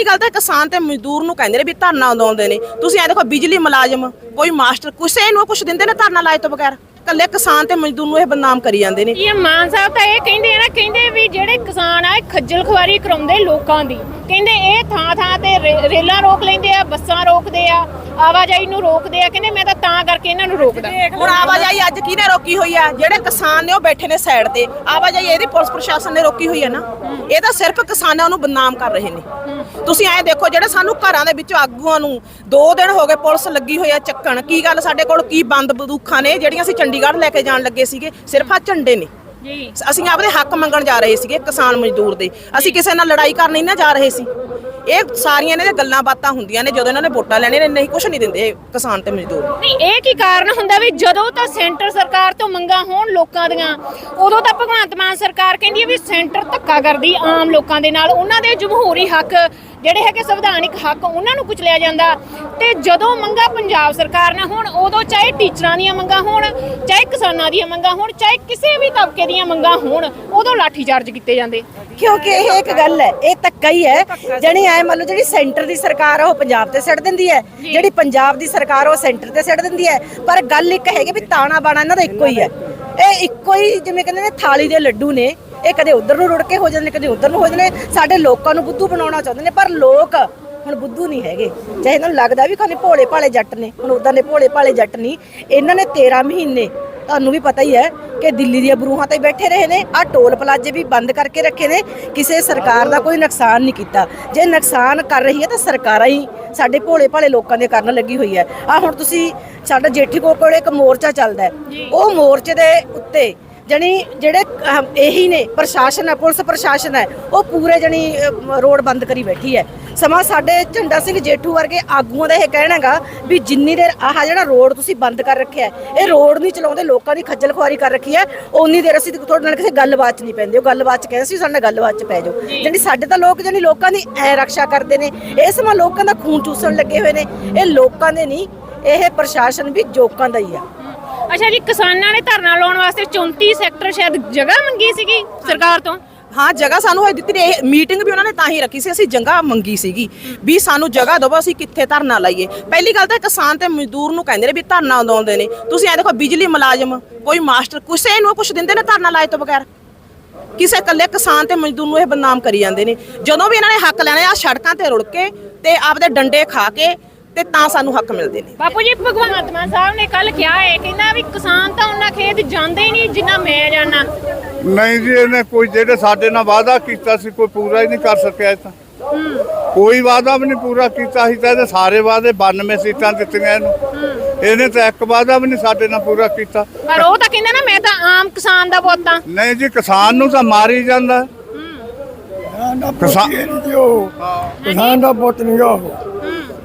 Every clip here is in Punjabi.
ਪਹਿਲੀ ਗੱਲ ਤਾਂ ਕਿਸਾਨ ਤੇ ਮਜ਼ਦੂਰ ਨੂੰ ਕਹਿੰਦੇ ਨੇ ਵੀ ਧਰਨਾ ਲਾਉਂਦੇ ਨੇ। ਤੁਸੀਂ ਐ ਦੇਖੋ, ਬਿਜਲੀ ਮੁਲਾਜ਼ਮ, ਕੋਈ ਮਾਸਟਰ, ਕਿਸੇ ਨੂੰ ਕੁਝ ਦਿੰਦੇ ਨੇ ਧਰਨਾ ਲਾਏ ਤੋਂ ਬਗੈਰ? ਕੱਲੇ ਕਿਸਾਨ ਤੇ ਮਜ਼ਦੂਰ ਨੂੰ ਇਹ ਬਦਨਾਮ ਕਰੀ ਜਾਂਦੇ ਨੇ। ਇਹ ਮਾਨ ਸਾਹਿਬ ਤਾਂ ਇਹ ਕਹਿੰਦੇ ਆ ਨਾ ਕਹਿੰਦੇ ਵੀ ਜਿਹੜੇ ਕਿਸਾਨ ਆ ਇਹ ਖੱਜਲ ਖੁਆਰੀ ਕਰਾਉਂਦੇ ਲੋਕਾਂ ਦੀ। ਕਹਿੰਦੇ ਇਹ ਥਾਂ ਥਾਂ ਤੇ ਰੇ- ਰੇਲਾਂ ਰੋਕ ਲੈਂਦੇ ਆ ਬੱਸਾਂ ਰੋਕਦੇ ਆ ਆਵਾਜਾਈ ਨੂੰ ਰੋਕਦੇ ਆ। ਕਹਿੰਦੇ ਮੈਂ ਤਾਂ ਤਾਂ ਕਰਕੇ ਇਹਨਾਂ ਨੂੰ ਰੋਕਦਾ। ਹੁਣ ਆਵਾਜਾਈ ਅੱਜ ਕਿਹਨੇ ਰੋਕੀ ਹੋਈ ਆ? ਜਿਹੜੇ ਕਿਸਾਨ ਨੇ ਉਹ ਬੈਠੇ ਨੇ ਸਾਈਡ ਤੇ। ਆਵਾਜਾਈ ਇਹਦੀ ਪੁਲਿਸ ਪ੍ਰਸ਼ਾਸਨ ਨੇ ਰੋਕੀ ਹੋਈ ਹੈ ਨਾ। ਇਹ ਤਾਂ ਸਿਰਫ ਕਿਸਾਨਾਂ ਨੂੰ ਬਦਨਾਮ ਕਰ ਰਹੇ ਨੇ। ਤੁਸੀਂ ਐਂ ਦੇਖੋ ਜਿਹੜੇ ਸਾਨੂੰ ਘਰਾਂ ਦੇ ਵਿੱਚੋਂ ਆਗੂਆਂ ਨੂੰ 2 ਦਿਨ ਹੋ ਗਏ ਪੁਲਿਸ ਲੱਗੀ ਹੋਈ ਆ ਚੱਕਣ ਕੀ ਗੱਲ ਸਾਡੇ ਕੋਲ ਕੀ ਬੰਦ ਬੰਦੂਕਾਂ ਨੇ ਜਿਹੜੀਆਂ ਅਸੀਂ ਚੰਡੀਗੜ੍ਹ ਲੈ ਕੇ ਜਾਣ ਲੱਗੇ ਸੀਗੇ ਸਿਰਫ ਆ ਝੰਡੇ ਨੇ। ਜੀ। ਅਸੀਂ ਆਪਦੇ ਹੱਕ ਮੰਗਣ ਜਾ ਰਹੇ ਸੀਗੇ ਕਿਸਾਨ ਮਜ਼ਦੂਰ ਦੇ। ਅਸੀਂ ਕਿਸੇ ਨਾਲ ਲੜਾਈ ਕਰਨ ਨਹੀਂ ਨਾ ਜਾ ਰਹੇ ਸੀ। ਇਹ ਸਾਰੀਆਂ ਇਹਨਾਂ ਦੀਆਂ ਗੱਲਾਂ ਬਾਤਾਂ ਹੁੰਦੀਆਂ ਨੇ ਜਦੋਂ ਇਹਨਾਂ ਨੇ ਵੋਟਾਂ ਲੈਣੀਆਂ ਨੇ ਨਹੀਂ ਕੁਝ ਨਹੀਂ ਦਿੰਦੇ ਕਿਸਾਨ ਤੇ ਮਜ਼ਦੂਰ। ਨਹੀਂ ਇਹ ਕੀ ਕਾਰਨ ਹੁੰਦਾ ਵੀ ਜਦੋਂ ਤਾਂ ਸੈਂਟਰ ਸਰਕਾਰ ਤੋਂ ਮੰਗਾਂ ਹੋਣ ਲੋਕਾਂ ਦੀਆਂ ਉਦੋਂ ਤਾਂ ਭਗਵੰਤ ਮਾਨ ਸਰਕਾਰ ਕਹਿੰਦੀ ਹੈ ਵੀ ਸੈਂਟਰ ਧੱਕਾ ਕਰਦੀ ਆਮ ਲੋਕਾਂ ਦੇ ਨਾਲ। ਉਹਨਾਂ ਦੇ ਜਮਹੂਰੀ ਹੱਕ ਜਿਹੜੇ ਹੈਗੇ ਸੰਵਿਧਾਨਿਕ ਹੱਕ ਉਹਨਾਂ ਨੂੰ ਕੁਚਲਿਆ ਜਾਂਦਾ। ਤੇ ਜਦੋਂ ਮੰਗਾਂ ਪੰਜਾਬ ਸਰਕਾਰ ਨਾਲ ਹੋਣ ਉਦੋਂ ਚਾਹੇ ਟੀਚਰਾਂ ਦੀਆਂ ਮੰਗਾਂ ਹੋਣ ਚਾਹੇ ਕਿਸਾਨਾਂ ਦੀਆਂ ਮੰਗਾਂ ਹੋਣ ਚਾਹੇ ਕਿਸੇ ਵੀ ਤਬਕੇ ਦੀਆਂ ਮੰਗਾਂ ਹੋਣ ਉਦੋਂ ਲਾਠੀ ਚਾਰਜ ਕੀਤੇ ਜਾਂਦੇ। ਕਿਉਂਕਿ ਇਹ ਇੱਕ ਗੱਲ ਹੈ ਇਹ ਧੱਕਾ ਹੀ ਹੈ। ਜਣੀ ਐ ਮੰਨ ਲਓ ਜਿਹੜੀ ਸੈਂਟਰ ਦੀ ਸਰਕਾਰ ਆ ਉਹ ਪੰਜਾਬ ਤੇ ਸਿੱਟ ਦਿੰਦੀ ਹੈ। ਜਿਹੜੀ ਪੰਜਾਬ ਦੀ ਸਰਕਾਰ ਉਹ ਸੈਂਟਰ ਤੇ ਸਿੱਟ ਦਿੰਦੀ ਹੈ। ਪਰ ਗੱਲ ਇੱਕ ਹੈਗੀ ਵੀ ਤਾਣਾ ਬਾਣਾ ਇਹਨਾਂ ਦਾ ਇੱਕੋ ਹੀ ਹੈ। ਇਹ ਇੱਕੋ ਹੀ ਜਿਵੇਂ ਕਹਿੰਦੇ ਨੇ ਥਾਲੀ ਦੇ ਲੱਡੂ ਨੇ। ਇਹ ਕਦੇ ਉਧਰ ਨੂੰ ਰੁੜ ਕੇ ਹੋ ਜਾਂਦੇ ਨੇ ਕਦੇ ਉਧਰ ਨੂੰ ਹੋ ਜਾਂਦੇ ਨੇ। ਸਾਡੇ ਲੋਕਾਂ ਨੂੰ ਬੁੱਧੂ ਬਣਾਉਣਾ ਚਾਹੁੰਦੇ ਨੇ ਪਰ ਲੋਕ ਹੁਣ ਬੁੱਧੂ ਨਹੀਂ ਹੈਗੇ। ਚਾਹੇ ਇਹਨਾਂ ਨੂੰ ਲੱਗਦਾ ਵੀ ਖਾਨੇ ਭੋਲੇ ਭਾਲੇ ਜੱਟ ਨੇ ਹੁਣ ਉਦਾਂ ਦੇ ਭੋਲੇ ਭਾਲੇ ਜੱਟ ਨਹੀਂ। ਇਹਨਾਂ ਨੇ 13 ਮਹੀਨੇ ਤੁਹਾਨੂੰ ਵੀ ਪਤਾ ਹੀ ਹੈ ਕਿ ਦਿੱਲੀ ਦੀਆਂ ਬਰੂਹਾਂ ਤੇ ਬੈਠੇ ਰਹੇ ਨੇ ਆ ਟੋਲ ਪਲਾਜ਼ੇ ਵੀ ਬੰਦ ਕਰਕੇ ਰੱਖੇ ਨੇ ਕਿਸੇ ਸਰਕਾਰ ਦਾ ਕੋਈ ਨੁਕਸਾਨ ਨਹੀਂ ਕੀਤਾ। ਜੇ ਨੁਕਸਾਨ ਕਰ ਰਹੀ ਹੈ ਤਾਂ ਸਰਕਾਰਾਂ ਹੀ ਸਾਡੇ ਭੋਲੇ ਭਾਲੇ ਲੋਕਾਂ ਦੇ ਕਰਨ ਲੱਗੀ ਹੋਈ ਹੈ। ਆ ਹੁਣ ਤੁਸੀਂ ਸਾਡਾ ਜੇਠੀ ਕੋ ਕੋਲ ਇੱਕ ਮੋਰਚਾ ਚੱਲਦਾ ਹੈ। ਉਹ ਮੋਰਚੇ ਦੇ ਉੱਤੇ ਜਣੀ ਜਿਹੜੇ ਅਹ, ਇਹੀ ਨੇ ਪ੍ਰਸ਼ਾਸਨ ਹੈ ਪੁਲਿਸ ਪ੍ਰਸ਼ਾਸਨ ਹੈ ਉਹ ਪੂਰੇ ਜਣੀ ਰੋਡ ਬੰਦ ਕਰੀ ਬੈਠੀ ਹੈ। ਸਮਾਂ ਸਾਡੇ ਝੰਡਾ ਸਿੰਘ ਜੇਠੂ ਵਰਗੇ ਆਗੂਆਂ ਦਾ ਇਹ ਕਹਿਣਾਗਾ ਵੀ ਜਿੰਨੀ ਦੇਰ ਆਹ ਜਿਹੜਾ ਰੋਡ ਤੁਸੀਂ ਬੰਦ ਕਰ ਰੱਖਿਆ ਹੈ, ਇਹ ਰੋਡ ਨਹੀਂ ਚਲਾਉਂਦੇ ਲੋਕਾਂ ਦੀ ਖੱਜਲ ਖੁਆਰੀ ਕਰ ਰੱਖੀ ਹੈ ਉਨੀ ਦੇਰ ਅਸੀਂ ਤੁਹਾਡੇ ਨਾਲ ਕਿਸੇ ਗੱਲਬਾਤ 'ਚ ਨਹੀਂ ਪੈਂਦੇ। ਉਹ ਗੱਲਬਾਤ 'ਚ ਕਹਿੰਦੇ ਸੀ ਸਾਡੇ ਨਾਲ ਗੱਲਬਾਤ 'ਚ ਪੈ ਜਾਓ। ਜਾਣੀ ਸਾਡੇ ਤਾਂ ਲੋਕ ਜਾਣੀ ਲੋਕਾਂ ਦੀ ਐ ਰੱਖਿਆ ਕਰਦੇ ਨੇ। ਇਹ ਸਮਾਂ ਲੋਕਾਂ ਦਾ ਖੂਨ ਚੂਸਣ ਲੱਗੇ ਹੋਏ ਨੇ। ਇਹ ਲੋਕਾਂ ਦੇ ਨਹੀਂ ਇਹ ਪ੍ਰਸ਼ਾਸਨ ਵੀ ਜੋਕਾਂ ਦਾ ਹੀ ਆ। ਅੱਛਾ ਜੀ, ਕਿਸਾਨਾਂ ਨੇ ਧਰਨਾ ਲਾਉਣ ਵਾਸਤੇ 34 ਸੈਕਟਰ ਸ਼ਾਇਦ ਜਗ੍ਹਾ ਮੰਗੀ ਸੀਗੀ ਸਰਕਾਰ ਤੋਂ? ਹਾਂ, ਜਗ੍ਹਾ ਸਾਨੂੰ ਇਹ ਦਿੱਤੀ ਇਹ ਮੀਟਿੰਗ ਵੀ ਉਹਨਾਂ ਨੇ ਤਾਂ ਹੀ ਰੱਖੀ ਸੀ, ਅਸੀਂ ਜਗ੍ਹਾ ਮੰਗੀ ਸੀਗੀ ਵੀ ਸਾਨੂੰ ਜਗ੍ਹਾ ਦਿਓ ਅਸੀਂ ਕਿੱਥੇ ਧਰਨਾ ਲਾਈਏ। ਪਹਿਲੀ ਗੱਲ ਤਾਂ ਕਿਸਾਨ ਤੇ ਮਜ਼ਦੂਰ ਨੂੰ ਕਹਿੰਦੇ ਨੇ ਵੀ ਧਰਨਾ ਲਾਉਂਦੇ ਨੇ। ਤੁਸੀਂ ਐ ਦੇਖੋ, ਬਿਜਲੀ ਮੁਲਾਜ਼ਮ, ਕੋਈ ਮਾਸਟਰ, ਕਿਸੇ ਨੂੰ ਕੁਝ ਦਿੰਦੇ ਨੇ ਧਰਨਾ ਲਾਏ ਤੋਂ ਬਗੈਰ। ਕਿਸੇ ਇਕੱਲੇ ਕਿਸਾਨ ਤੇ ਮਜ਼ਦੂਰ ਨੂੰ ਇਹ ਬਦਨਾਮ ਕਰੀ ਜਾਂਦੇ ਨੇ। ਜਦੋਂ ਵੀ ਇਹਨਾਂ ਨੇ ਹੱਕ ਲੈਣੇ ਆ ਸੜਕਾਂ ਤੇ ਰੁੜ ਕੇ ਤੇ ਆਪਦੇ ਡੰਡੇ ਖਾ ਕੇ ਤੇ ਤਾਂ ਸਾਨੂੰ ਹੱਕ ਮਿਲਦੇ ਨੇ। ਬਾਪੂ ਜੀ ਭਗਵੰਤ ਮਾਨ ਸਾਹਿਬ ਨੇ ਕੱਲ ਕਿਹਾ ਹੈ ਕਹਿੰਦਾ ਵੀ ਕਿਸਾਨ ਤਾਂ ਉਹਨਾਂ ਖੇਤ ਜਾਂਦੇ ਹੀ ਨਹੀਂ ਜਿੰਨਾ ਮੈਂ ਜਾਣਾ ਨਹੀਂ ਜੀ ਇਹਨੇ ਕੋਈ ਜਿਹੜੇ ਸਾਡੇ ਨਾਲ ਵਾਅਦਾ ਕੀਤਾ ਸੀ ਕੋਈ ਪੂਰਾ ਹੀ ਨਹੀਂ ਕਰ ਸਕਿਆ ਇਹ ਤਾਂ। ਕੋਈ ਵਾਅਦਾ ਵੀ ਨਹੀਂ ਪੂਰਾ ਕੀਤਾ ਸੀ ਤਾਂ ਇਹਦੇ ਸਾਰੇ ਵਾਅਦੇ 92 ਸੀਟਾਂ ਦਿੱਤੀਆਂ ਇਹਨੂੰ। ਇਹਨੇ ਤਾਂ ਇੱਕ ਵਾਅਦਾ ਵੀ ਨਹੀਂ ਸਾਡੇ ਨਾਲ ਪੂਰਾ ਕੀਤਾ। ਪਰ ਉਹ ਤਾਂ ਕਹਿੰਦਾ ਨਾ ਮੈਂ ਤਾਂ ਆਮ ਕਿਸਾਨ ਦਾ ਪੁੱਤ। ਆ ਨਹੀਂ ਜੀ ਕਿਸਾਨ ਨੂੰ ਤਾਂ ਮਾਰੀ ਜਾਂਦਾ। ਕਿਸਾਨ ਕਿਸਾਨ ਦਾ ਪੁੱਤ ਨਹੀਂ ਉਹ।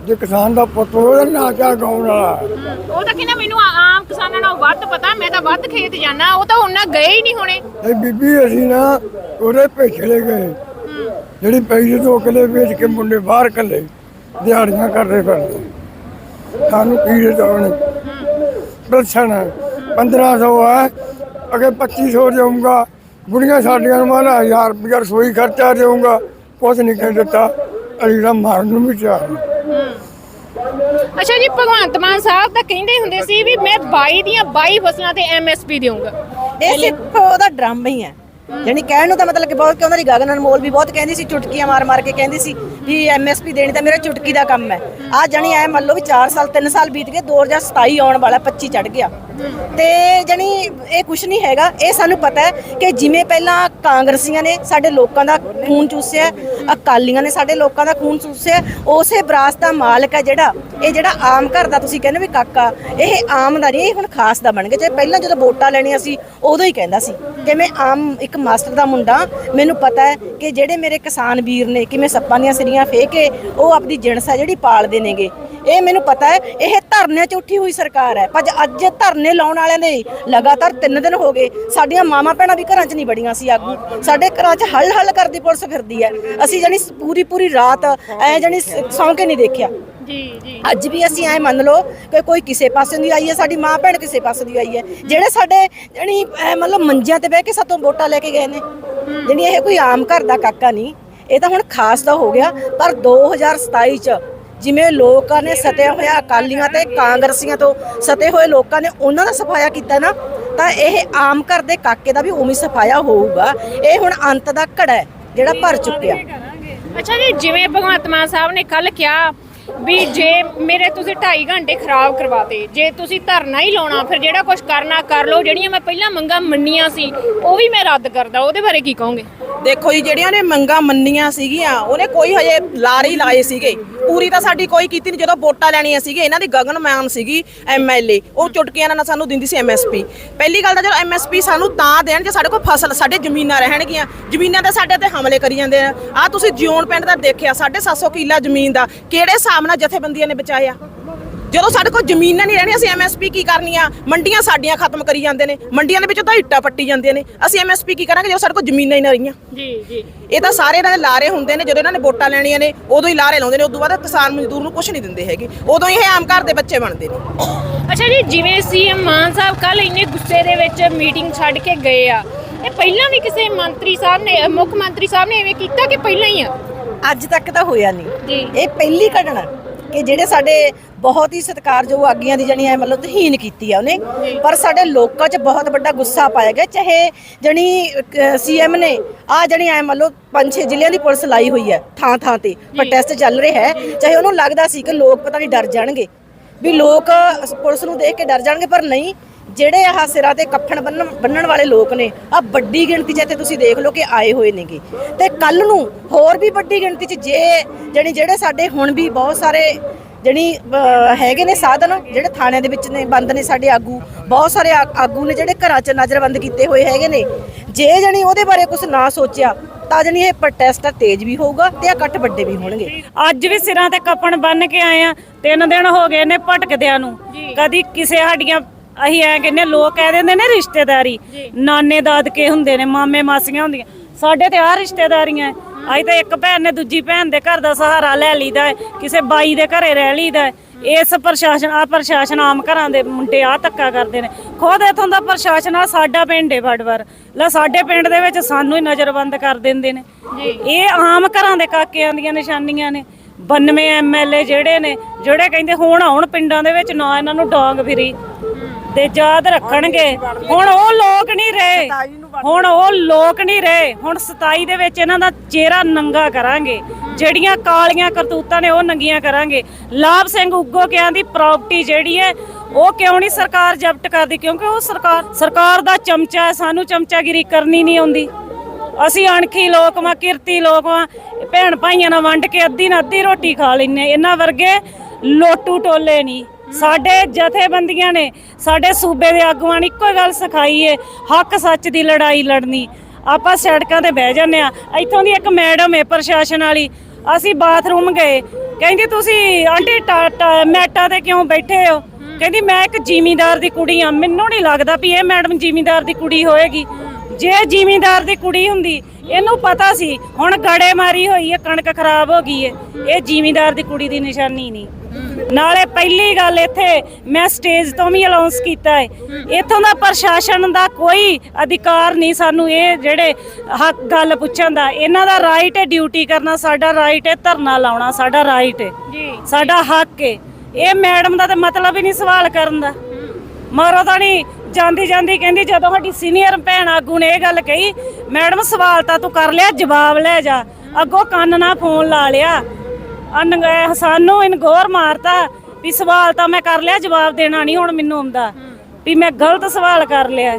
ਜੇ ਕਿਸਾਨ ਦਾ ਪੁੱਤ ਹੋਵੇ ਤਾਂ ਨਾਚਾ ਗਾਉਣ ਵਾਲਾ। ਉਹ ਤਾਂ ਕਹਿੰਦਾ ਮੈਨੂੰ ਆ- ਆਮ ਕਿਸਾਨਾਂ ਨਾਲੋਂ ਵੱਧ ਪਤਾ ਮੈਂ ਤਾਂ ਵੱਧ ਖੇਤ ਜਾਣਾ ਉਹ ਤਾਂ ਉਹਨਾਂ ਗਏ ਹੀ ਨਹੀਂ ਹੋਣੇ। ਇਹ ਬੀਬੀ ਅਸੀਂ ਨਾ ਉਹਦੇ ਪਿਛਲੇ ਗਏ। ਜਿਹੜੀ ਪੈਸੇ ਤੋਂ ਕਿਲੇ ਵੇਚ ਕੇ ਮੁੰਡੇ ਬਾਹਰ ਕੱਲੇ ਦਿਹਾੜੀਆਂ ਕਰਦੇ ਫਿਰਦੇ ਸਾਨੂੰ ਕੀੜੇ ਦੋਣ? ਪ੍ਰਸ਼ਨ 1500 ਹੈ ਅਗੇ 2500 ਦੇਊਂਗਾ। ਬੁੜੀਆਂ ਸਾਡੀਆਂ ਨੂੰ ਮਾਲਾ 1000 ਰੁਪਇਆ ਰਸੋਈ ਖਰਚਾ ਦੇਊਂਗਾ। ਕੁਛ ਨਹੀਂ ਕਹਿ ਦਿੱਤਾ। ਅਸੀਂ ਤਾਂ ਮਾਰਨ ਨੂੰ ਵੀ ਤਿਆਰ ਹਾਂ। ਅੱਛਾ ਜੀ, ਭਗਵੰਤ ਮਾਨ ਸਾਹਿਬ ਤਾਂ ਕਹਿੰਦੇ ਹੁੰਦੇ ਸੀ ਵੀ ਮੈਂ 22 ਦੀਆਂ 22 ਫਸਲਾਂ ਤੇ ਐਮਐਸਪੀ ਦੇਵਾਂਗਾ ਇਹ ਸਿਰਫ ਉਹਦਾ ਡਰਾਮਾ ਹੀ ਹੈ। ਯਾਨੀ ਕਹਿਣ ਨੂੰ ਤਾਂ ਮਤਲਬ ਕਿ ਬਹੁਤ ਕਿ ਉਹਨਾਂ ਦੀ ਗਗਨ ਅਨਮੋਲ ਵੀ ਬਹੁਤ ਕਹਿੰਦੀ ਸੀ, ਚੁਟਕੀਆਂ ਮਾਰ ਮਾਰ ਕੇ ਕਹਿੰਦੀ ਸੀ ਵੀ ਐਮਐਸਪੀ ਦੇਣੀ ਤਾਂ ਮੇਰਾ ਚੁਟਕੀ ਦਾ ਕੰਮ ਹੈ। ਆ ਜਾਨੀ ਐ ਮੰਨ ਲਓ ਵੀ 4 ਸਾਲ 3 ਸਾਲ ਬੀਤ ਗਏ 2027 ਆਉਣ ਵਾਲਾ 25 ਚੜ ਗਿਆ। ਤੇ ਜਾਨੀ ਇਹ ਕੁਝ ਨਹੀਂ ਹੈਗਾ। ਇਹ ਸਾਨੂੰ ਪਤਾ ਹੈ ਕਿ ਜਿਵੇਂ ਪਹਿਲਾਂ ਕਾਂਗਰਸੀਆਂ ਨੇ ਸਾਡੇ ਲੋਕਾਂ ਦਾ ਖੂਨ ਚੂਸਿਆ, ਅਕਾਲੀਆਂ ਨੇ ਸਾਡੇ ਲੋਕਾਂ ਦਾ ਖੂਨ ਚੂਸਿਆ, ਉਸੇ ਵਿਰਾਸਤ ਦਾ ਮਾਲਕ ਹੈ ਜਿਹੜਾ, ਇਹ ਜਿਹੜਾ ਆਮ ਘਰ ਦਾ ਤੁਸੀਂ ਕਹਿੰਦੇ ਵੀ ਕਾਕਾ, ਇਹ ਆਮ ਦਾ ਨਹੀਂ, ਇਹ ਹੁਣ ਖਾਸ ਦਾ ਬਣ ਗਿਆ। ਜੇ ਪਹਿਲਾਂ ਜਦੋਂ ਵੋਟਾਂ ਲੈਣੀਆਂ ਸੀ, ਉਦੋਂ ਹੀ ਕਹਿੰਦਾ ਸੀ ਕਿ ਮੈਂ ਆਮ ਇੱਕ ਮਾਸਟਰ ਦਾ ਮੁੰਡਾ, ਮੈਨੂੰ ਪਤਾ ਹੈ ਕਿ ਜਿਹੜੇ ਮੇਰੇ ਕਿਸਾਨ ਵੀਰ ਨੇ ਕਿਵੇਂ ਸੱਪਾਂ ਦੀਆਂ ਸਿਰੀਆਂ ਫੇਹ ਕੇ, ਉਹ ਆਪਣੀ ਜਿਣਸ ਹੈ ਜਿਹੜੀ ਪਾਲਦੇ ਨੇਗੇ। ਇਹ ਮੈਨੂੰ ਪਤਾ ਹੈ, ਇਹ ਧਰਨੇ 'ਚ ਉੱਠੀ ਹੋਈ ਸਰਕਾਰ ਹੈ। ਪਰ ਅੱਜ ਧਰਨੇ ਲਾਉਣ ਵਾਲਿਆਂ ਨੇ ਲਗਾਤਾਰ 3 ਦਿਨ ਹੋ ਗਏ, ਸਾਡੀਆਂ ਮਾਮਾ ਭੈਣਾਂ ਵੀ ਘਰਾਂ 'ਚ ਨਹੀਂ ਬੜੀਆਂ ਸੀ ਆਗੂ। ਸਾਡੇ ਘਰਾਂ 'ਚ ਹਲ ਹੱਲ ਕਰਦੀ ਪੁਲਿਸ ਫਿਰਦੀ ਹੈ। ਅਸੀਂ ਜਾਨੀ ਪੂਰੀ ਪੂਰੀ ਰਾਤ, ਐ ਜਾਨੀ ਸੌਂ ਕੇ ਨਹੀਂ ਦੇਖਿਆ। ਜੀ ਜੀ। ਅੱਜ ਵੀ ਅਸੀਂ ਐ ਮੰਨ ਲਓ ਕਿ ਕੋਈ ਕਿਸੇ ਪਾਸੇ ਦੀ ਆਈ ਹੈ ਸਾਡੀ ਮਾਂ ਭੈਣ ਕਿਸੇ ਪਾਸੇ ਦੀ ਆਈ ਹੈ। ਜਿਹੜੇ ਸਾਡੇ ਜਣੀ ਮਤਲਬ ਮੰਜਿਆਂ ਤੇ ਬਹਿ ਕੇ ਸਾਤੋਂ ਵੋਟਾਂ ਲੈ ਕੇ ਗਏ ਨੇ। ਜਣੀ ਇਹ ਕੋਈ ਆਮ ਘਰ ਦਾ ਕਾਕਾ ਨਹੀਂ। ਇਹ ਤਾਂ ਹੁਣ ਖਾਸ ਦਾ ਹੋ ਗਿਆ ਪਰ 2027 ਚ ਜਿਵੇਂ ਲੋਕਾਂ ਨੇ ਸਤਿਆ ਹੋਇਆ ਅਕਾਲੀਆਂ ਤੇ ਕਾਂਗਰਸੀਆਂ ਤੋਂ ਸਤੇ ਹੋਏ ਲੋਕਾਂ ਨੇ ਉਹਨਾਂ ਦਾ ਸਫਾਇਆ ਕੀਤਾ ਨਾ ਤਾਂ ਇਹ ਆਮ ਘਰ ਦੇ ਕਾਕੇ ਦਾ ਵੀ ਉਵੇਂ ਸਫਾਇਆ ਹੋਊਗਾ। ਇਹ ਹੁਣ ਅੰਤ ਦਾ ਘੜਾ ਹੈ ਜਿਹੜਾ ਭਰ ਚੁੱਕਿਆ। ਅੱਛਾ ਜੀ ਜਿਵੇਂ ਭਗਵੰਤ ਮਾਨ ਸਾਹਿਬ ਨੇ ਕੱਲ ਕਿਹਾ ਵੀ ਜੇ ਮੇਰੇ ਤੁਸੀਂ 2.5 ਘੰਟੇ ਖਰਾਬ ਕਰਵਾਤੇ, ਜੇ ਤੁਸੀਂ ਧਰਨਾ ਹੀ ਲਾਉਣਾ, ਫਿਰ ਜਿਹੜਾ ਕੁਝ ਕਰਨਾ ਕਰ ਲਓ, ਜਿਹੜੀਆਂ ਮੈਂ ਪਹਿਲਾਂ ਮੰਗਾਂ ਮੰਨੀਆਂ ਸੀ, ਉਹ ਵੀ ਮੈਂ ਰੱਦ ਕਰਦਾ, ਉਹਦੇ ਬਾਰੇ ਕੀ ਕਹੋਗੇ? ਦੇਖੋ ਜੀ, ਜਿਹੜੀਆਂ ਨੇ ਮੰਗਾਂ ਮੰਨੀਆਂ ਸੀਗੀਆਂ, ਉਹਨੇ ਕੋਈ ਹਜੇ ਲਾਰੇ ਹੀ ਲਾਏ ਸੀਗੇ। ਪੂਰੀ ਤਾਂ ਸਾਡੀ ਕੋਈ ਕੀਤੀ ਨਹੀਂ ਜਦੋਂ ਵੋਟਾਂ ਲੈਣੀਆਂ ਸੀਗੇ ਇਹਨਾਂ ਦੀ ਗਗਨ ਮਾਨ ਸੀਗੀ ਐਮਐਲਏ ਉਹ ਚੁਟਕੀਆਂ ਨਾਲ ਸਾਨੂੰ ਦਿੰਦੀ ਸੀ ਐਮਐਸਪੀ ਪਹਿਲੀ ਗੱਲ ਤਾਂ ਜਦੋਂ ਐਮਐਸਪੀ ਸਾਨੂੰ ਤਾਂ ਦੇਣ, ਜੇ ਸਾਡੇ ਕੋਲ ਫਸਲ, ਸਾਡੇ ਜ਼ਮੀਨਾਂ ਰਹਿਣਗੀਆਂ, ਜ਼ਮੀਨਾਂ ਤੇ ਸਾਡੇ ਤੇ ਹਮਲੇ ਕਰੀ ਜਾਂਦੇ ਆ। ਆ ਤੁਸੀਂ ਜਿਉਣ ਪਿੰਡ ਦਾ ਦੇਖਿਆ 750 ਕਿੱਲਾ ਜ਼ਮੀਨ ਦਾ ਕਿਹੜੇ ਹਿਸਾਬ ਨਾਲ ਜਥੇਬੰਦੀਆਂ ਨੇ ਬਚਾਇਆ? ਜਦੋਂ ਸਾਡੇ ਕੋਲ ਜ਼ਮੀਨਾਂ ਨਹੀਂ ਰਹਿਣੀਆਂ ਅਸੀਂ ਐਮਐਸਪੀ ਕੀ ਕਰਨੀ ਆ ਮੰਡੀਆਂ ਸਾਡੀਆਂ ਖਤਮ ਕਰੀ ਜਾਂਦੇ ਨੇ। ਮੰਡੀਆਂ ਦੇ ਵਿੱਚੋਂ ਤਾਂ ਇੱਟਾਂ ਪੱਟੀ ਜਾਂਦੀਆਂ ਨੇ। ਅਸੀਂ ਐਮਐਸਪੀ ਕੀ ਕਰਾਂਗੇ ਜਦੋਂ ਸਾਡੇ ਕੋਲ ਜ਼ਮੀਨਾਂ ਹੀ ਨਾ ਰਹੀਆਂ? ਜੀ ਜੀ। ਇਹ ਤਾਂ ਸਾਰੇ ਇਹਨਾਂ ਦੇ ਲਾਰੇ ਹੁੰਦੇ ਨੇ ਜਦੋਂ ਇਹਨਾਂ ਨੇ ਵੋਟਾਂ ਲੈਣੀਆਂ ਨੇ ਉਦੋਂ ਹੀ ਲਾਰੇ ਲਾਉਂਦੇ ਨੇ ਉਦੋਂ ਬਾਅਦ ਕਿਸਾਨ ਮਜ਼ਦੂਰ ਨੂੰ ਕੁਝ ਨਹੀਂ ਦਿੰਦੇ ਹੈਗੇ। ਉਦੋਂ ਹੀ ਇਹ ਆਮ ਘਰ ਦੇ ਬੱਚੇ ਬਣਦੇ ਨੇ। ਅੱਛਾ ਜੀ ਜਿਵੇਂ ਸੀਐਮ ਮਾਨ ਸਾਹਿਬ ਕੱਲ ਇੰਨੇ ਗੁੱਸੇ ਦੇ ਵਿੱਚ ਮੀਟਿੰਗ ਛੱਡ ਕੇ ਗਏ ਆ ਇਹ ਪਹਿਲਾਂ ਵੀ ਕਿਸੇ ਮੰਤਰੀ ਸਾਹਿਬ ਨੇ ਮੁੱਖ ਮੰਤਰੀ ਸਾਹਿਬ ਨੇ ਐਵੇਂ ਕੀਤਾ ਕਿ ਪਹਿਲਾਂ ਹੀ ਆ? ਅੱਜ ਤੱਕ ਤਾਂ ਹੋਇਆ ਨਹੀਂ। ਜੀ। ਇਹ ਪਹਿਲੀ ਘਟਨਾ। ਕਿ ਜਿਹੜੇ ਸਾਡੇ ਬਹੁਤ ਹੀ ਸਤਿਕਾਰਯੋਗ ਆਗੀਆਂ ਦੀ ਜਣੀ ਐ ਮਤਲਬ ਤਹੀਨ ਕੀਤੀ ਆ ਉਹਨੇ। ਪਰ ਸਾਡੇ ਲੋਕਾਂ 'ਚ ਬਹੁਤ ਵੱਡਾ ਗੁੱਸਾ ਪਾਇਆ ਗਿਆ, ਚਾਹੇ ਜਣੀ ਸੀਐਮ ਨੇ ਆ ਜਣੀ ਐ ਮਤਲਬ ਪੰਜ ਛੇ ਜ਼ਿਲ੍ਹਿਆਂ ਦੀ ਪੁਲਿਸ ਲਾਈ ਹੋਈ ਹੈ ਥਾਂ ਥਾਂ ਤੇ ਪ੍ਰੋਟੈਸਟ ਚੱਲ ਰਿਹਾ ਹੈ ਚਾਹੇ ਉਹਨੂੰ ਲੱਗਦਾ ਸੀ ਕਿ ਲੋਕ ਪਤਾ ਨਹੀਂ ਡਰ ਜਾਣਗੇ। ਵੀ ਲੋਕ ਪੁਲਿਸ ਨੂੰ ਦੇਖ ਕੇ ਡਰ ਜਾਣਗੇ, ਪਰ ਨਹੀਂ। ਜਿਹੜੇ ਆਹ ਸਿਰਾਂ ਤੇ ਕੱਫਣ ਬੰਨਣ ਬੰਨਣ ਵਾਲੇ ਲੋਕ ਨੇ ਆ ਵੱਡੀ ਗਿਣਤੀ 'ਚ ਇੱਥੇ ਤੁਸੀਂ ਦੇਖ ਲਓ ਕਿ ਆਏ ਹੋਏ ਨੇਗੇ। ਤੇ ਕੱਲ ਨੂੰ ਹੋਰ ਵੀ ਵੱਡੀ ਗਿਣਤੀ 'ਚ ਜੇ ਜਣੀ ਜਿਹੜੇ ਸਾਡੇ ਹੁਣ ਵੀ ਬਹੁਤ ਸਾਰੇ ਜਣੀ ਹੈਗੇ ਨੇ ਸਾਧਨ ਜਿਹੜੇ ਥਾਣਿਆਂ ਦੇ ਵਿੱਚ ਨੇ ਬੰਦ ਨੇ ਸਾਡੇ ਆਗੂ ਬਹੁਤ ਸਾਰੇ ਆਗੂ ਨੇ ਜਿਹੜੇ ਘਰਾਂ 'ਚ ਨਜ਼ਰਬੰਦ ਕੀਤੇ ਹੋਏ ਹੈਗੇ ਨੇ। ਜੇ ਜਣੀ ਉਹਦੇ ਬਾਰੇ ਕੁਝ ਨਾ ਸੋਚਿਆ ਤਾਂ ਜਣੀ ਇਹ ਪ੍ਰੋਟੈਸਟ ਤੇਜ਼ ਵੀ ਹੋਊਗਾ ਤੇ ਆ ਕੱਟ ਵੱਡੇ ਵੀ ਹੋਣਗੇ। ਅੱਜ ਵੀ ਸਿਰਾਂ ਤੇ ਕੱਪਣ ਬੰਨ ਕੇ ਆਏ ਆ ਤਿੰਨ ਦਿਨ ਹੋ ਗਏ ਨੇ ਭਟਕਦਿਆਂ ਨੂੰ। ਕਦੀ ਕਿਸੇ ਸਾਡੀਆਂ ਅਸੀਂ ਐ ਕਹਿੰਦੇ ਹਾਂ, ਲੋਕ ਕਹਿ ਦਿੰਦੇ ਨੇ ਰਿਸ਼ਤੇਦਾਰੀ। ਨਾਨੇ ਦਾਦਕੇ ਹੁੰਦੇ ਨੇ ਮਾਮੇ ਮਾਸੀਆਂ ਹੁੰਦੀਆਂ। ਸਾਡੇ ਤੇ ਆ ਰਿਸ਼ਤੇਦਾਰੀਆਂ ਐ। ਅਸੀਂ ਤਾਂ ਇੱਕ ਭੈਣ ਨੇ ਦੂਜੀ ਭੈਣ ਦੇ ਘਰ ਦਾ ਸਹਾਰਾ ਲੈ ਲਈਦਾ ਹੈ ਕਿਸੇ ਬਾਈ ਦੇ ਘਰੇ ਰਹਿ ਲਈਦਾ ਹੈ। ਇਸ ਪ੍ਰਸ਼ਾਸਨ ਆ ਪ੍ਰਸ਼ਾਸਨ ਆਮ ਘਰਾਂ ਦੇ ਮੁੰਡੇ ਆ ਧੱਕਾ ਕਰਦੇ ਨੇ। ਖੁਦ ਇਥੋਂ ਦਾ ਪ੍ਰਸ਼ਾਸਨ ਆ ਸਾਡਾ ਪਿੰਡ ਏ ਵੜਵਰ ਲੈ ਸਾਡੇ ਪਿੰਡ ਦੇ ਵਿੱਚ ਸਾਨੂੰ ਹੀ ਨਜ਼ਰਬੰਦ ਕਰ ਦਿੰਦੇ ਨੇ। ਇਹ ਆਮ ਘਰਾਂ ਦੇ ਕਾਕਿਆਂ ਦੀਆਂ ਨਿਸ਼ਾਨੀਆਂ ਨੇ। 92 ਐਮਐਲਏ ਜਿਹੜੇ ਨੇ ਜਿਹੜੇ ਕਹਿੰਦੇ ਹੁਣ ਆਉਣ ਪਿੰਡਾਂ ਦੇ ਵਿੱਚ ਨਾ ਇਹਨਾਂ ਨੂੰ ਡੋਂਗ ਫਿਰੀ। ਤੇ ਯਾਦ ਰੱਖਣਗੇ। ਹੁਣ ਉਹ ਲੋਕ ਨਹੀਂ ਰਹੇ। ਹੁਣ ਉਹ ਲੋਕ ਨਹੀਂ ਰਹੇ। ਹੁਣ 27 ਦੇ ਵਿੱਚ ਇਹਨਾਂ ਦਾ ਚਿਹਰਾ ਨੰਗਾ ਕਰਾਂਗੇ। ਜਿਹੜੀਆਂ ਕਾਲੀਆਂ ਕਰਤੂਤਾਂ ਨੇ ਉਹ ਨੰਗੀਆਂ ਕਰਾਂਗੇ। ਲਾਭ ਸਿੰਘ ਉੱਗੋ ਕਿਆਂ ਦੀ ਪ੍ਰਾਪਰਟੀ ਜਿਹੜੀ ਹੈ ਉਹ ਕਿਉਂ ਨਹੀਂ ਸਰਕਾਰ ਜ਼ਬਤ ਕਰਦੀ? ਕਿਉਂਕਿ ਉਹ ਸਰਕਾਰ ਸਰਕਾਰ ਦਾ ਚਮਚਾ ਹੈ, ਸਾਨੂੰ ਚਮਚਾਗਿਰੀ ਕਰਨੀ ਨਹੀਂ ਆਉਂਦੀ। ਅਸੀਂ ਅਣਖੀ ਲੋਕ ਵਾਂ ਕਿਰਤੀ ਲੋਕ ਵਾਂ। ਭੈਣ ਭਾਈਆਂ ਨਾਲ ਵੰਡ ਕੇ ਅੱਧੀ ਨਾ ਅੱਧੀ ਰੋਟੀ ਖਾ ਲੈਨੇ ਇਹਨਾਂ ਵਰਗੇ ਲੋਟੂ ਟੋਲੇ ਨਹੀਂ। ਸਾਡੇ ਜਥੇਬੰਦੀਆਂ ਨੇ ਸਾਡੇ ਸੂਬੇ ਦੇ ਆਗੂਆਂ ਨੇ ਇੱਕੋ ਹੀ ਗੱਲ ਸਿਖਾਈ ਏ, ਹੱਕ ਸੱਚ ਦੀ ਲੜਾਈ ਲੜਨੀ। ਆਪਾਂ ਸੜਕਾਂ ਤੇ ਬਹਿ ਜਾਂਦੇ ਆ ਇੱਥੋਂ ਦੀ ਇੱਕ ਮੈਡਮ ਏ ਪ੍ਰਸ਼ਾਸਨ ਵਾਲੀ, ਅਸੀਂ ਬਾਥਰੂਮ ਗਏ, ਕਹਿੰਦੀ ਤੁਸੀਂ ਆਂਟੀ ਟਾ- ਮੈਟਾਂ ਤੇ ਕਿਉਂ ਬੈਠੇ ਹੋ? ਕਹਿੰਦੀ ਮੈਂ ਇੱਕ ਜ਼ਿਮੀਂਦਾਰ ਦੀ ਕੁੜੀ ਆ ਮੈਨੂੰ ਨਹੀਂ ਲੱਗਦਾ ਵੀ ਇਹ ਮੈਡਮ ਜ਼ਿਮੀਂਦਾਰ ਦੀ ਕੁੜੀ ਹੋਏਗੀ। ਜੇ ਜ਼ਿਮੀਂਦਾਰ ਦੀ ਕੁੜੀ ਹੁੰਦੀ, ਇਹਨੂੰ ਪਤਾ ਸੀ, ਹੁਣ ਗੜੇ ਮਾਰੀ ਹੋਈ ਹੈ ਕਣਕ ਖਰਾਬ ਹੋ ਗਈ ਹੈ ਇਹ ਜ਼ਿਮੀਂਦਾਰ ਦੀ ਕੁੜੀ ਦੀ ਨਿਸ਼ਾਨੀ ਨਹੀਂ। ਨਾਲੇ ਪਹਿਲੀ ਗੱਲ ਇੱਥੇ ਮੈਂ ਸਟੇਜ ਤੋਂ ਵੀ ਅਨਾਉਂਸ ਕੀਤਾ ਹੈ। ਇੱਥੋਂ ਦਾ ਪ੍ਰਸ਼ਾਸਨ ਦਾ ਕੋਈ ਅਧਿਕਾਰ ਨਹੀਂ ਸਾਨੂੰ ਇਹ ਜਿਹੜੇ ਹੱਕ ਗੱਲ ਪੁੱਛਣ ਦਾ। ਇਹਨਾਂ ਦਾ ਰਾਈਟ ਹੈ ਡਿਊਟੀ ਕਰਨਾ ਸਾਡਾ ਰਾਈਟ ਹੈ ਧਰਨਾ ਲਾਉਣਾ ਸਾਡਾ ਰਾਈਟ ਹੈ। ਜੀ। ਸਾਡਾ ਹੱਕ ਹੈ। ਇਹ ਮੈਡਮ ਦਾ ਤੇ ਮਤਲਬ ਹੀ ਨਹੀਂ ਸਵਾਲ ਕਰਨ ਦਾ। ਮਾਰੋ ਤਾਂ ਨਹੀਂ ਜਾਂਦੀ ਜਾਂਦੀ ਕਹਿੰਦੀ ਜਦੋਂ ਸਾਡੀ ਸੀਨੀਅਰ ਭੈਣ ਆਗੂ ਨੇ ਇਹ ਗੱਲ ਕਹੀ ਮੈਡਮ ਸਵਾਲ ਤਾਂ ਤੂੰ ਕਰ ਲਿਆ ਜਵਾਬ ਲੈ ਜਾ। ਅੱਗੋਂ ਕੰਨ ਨਾਲ ਫੋਨ ਲਾ ਲਿਆ। ਅਨ ਸਾਨੂੰ ਇਨਗੋਰ ਮਾਰਤਾ ਵੀ ਸਵਾਲ ਤਾਂ ਮੈਂ ਕਰ ਲਿਆ ਜਵਾਬ ਦੇਣਾ ਨਹੀਂ ਹੁਣ ਮੈਨੂੰ ਆਉਂਦਾ। ਵੀ ਮੈਂ ਗਲਤ ਸਵਾਲ ਕਰ ਲਿਆ।